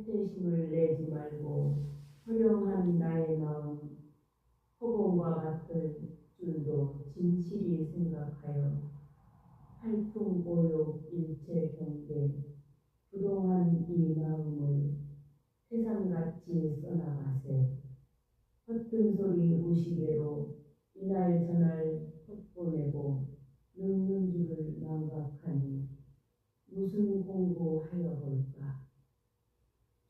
태태심을 내지 말고 허령한 나의 마음 허공과 같은 줄도 진실이 생각하여 활동보욕 일체 경계 부동한 이 마음을 세상같이 써나가세. 헛된 소리 무시개로 이날 저날 헛보내고 늙는 줄을 망각하니 무슨 공부하여 볼까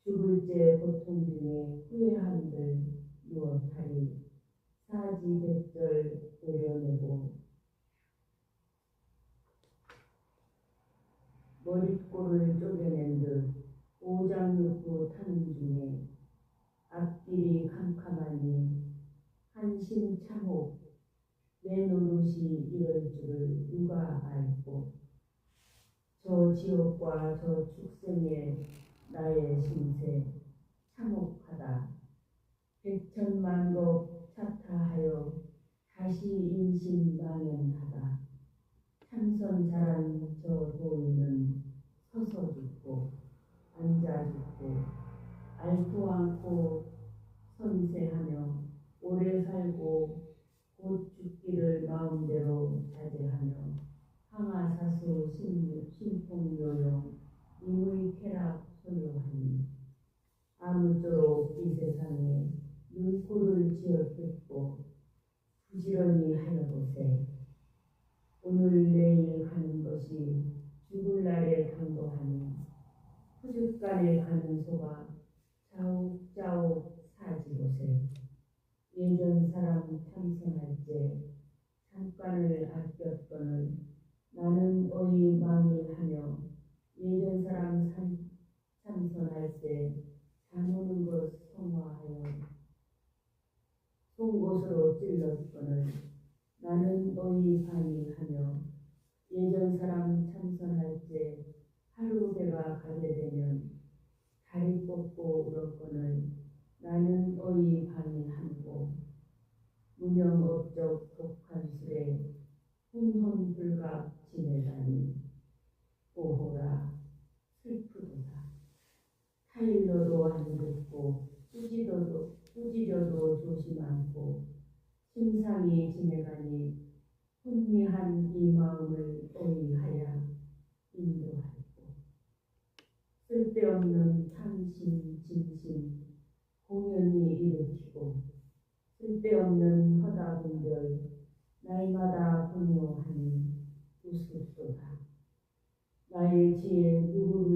죽을 때 고통 중에 후회한들 무엇하리 사지 백절 내려내고 머릿골을 쪼개낸 듯 오장육부 타는 중에 앞길이 캄캄하니 한심 참혹 내 노릇이 이럴 줄을 누가 알고 저 지옥과 저 축생의 나의 심세 참혹하다. 백천만법 차타하여 다시 인심 망연하다. 참선 잘한 저 도인은 서서 죽고 앉아 죽고 앓고 않고 선세하며 오래 살고 곧 죽기를 마음대로 자제하며 항아사수 신통요용 임의 쾌락 소유하니 아무쪼록 이 세상에 눈코를 지어 뜯고 부지런히 하여 보세. 오늘 내일 가는 것이 죽을 날에 당도하니 후죽간에 가는 소가 자욱자욱 사지보세. 예전 사람 참선할 때 잠깐을 아꼈거늘 나는 어이 망일하며 예전 사람 참, 참선할 때 잠오는 것 성화하여 송곳으로 찔렀거늘. 나는 어이 반일하며 예전 사람 참선할 때 하루 배가 가게 되면 다리 뻗고 울었거늘. 나는 어이 반일하고 무명업적 독한 술에 혼혼불각 지내다니 오호라 슬프도다 타일러도 안 듣고 꾸지려도 꾸지려도 조심 않고 심상이 지내가니 혼미한 이 마음을 어이하야 인도하고 쓸데없는 탐심 진심 공연히 일으키고 쓸데없는 허다분별 날마다 분노하니 우습도다 나의 지혜 누구를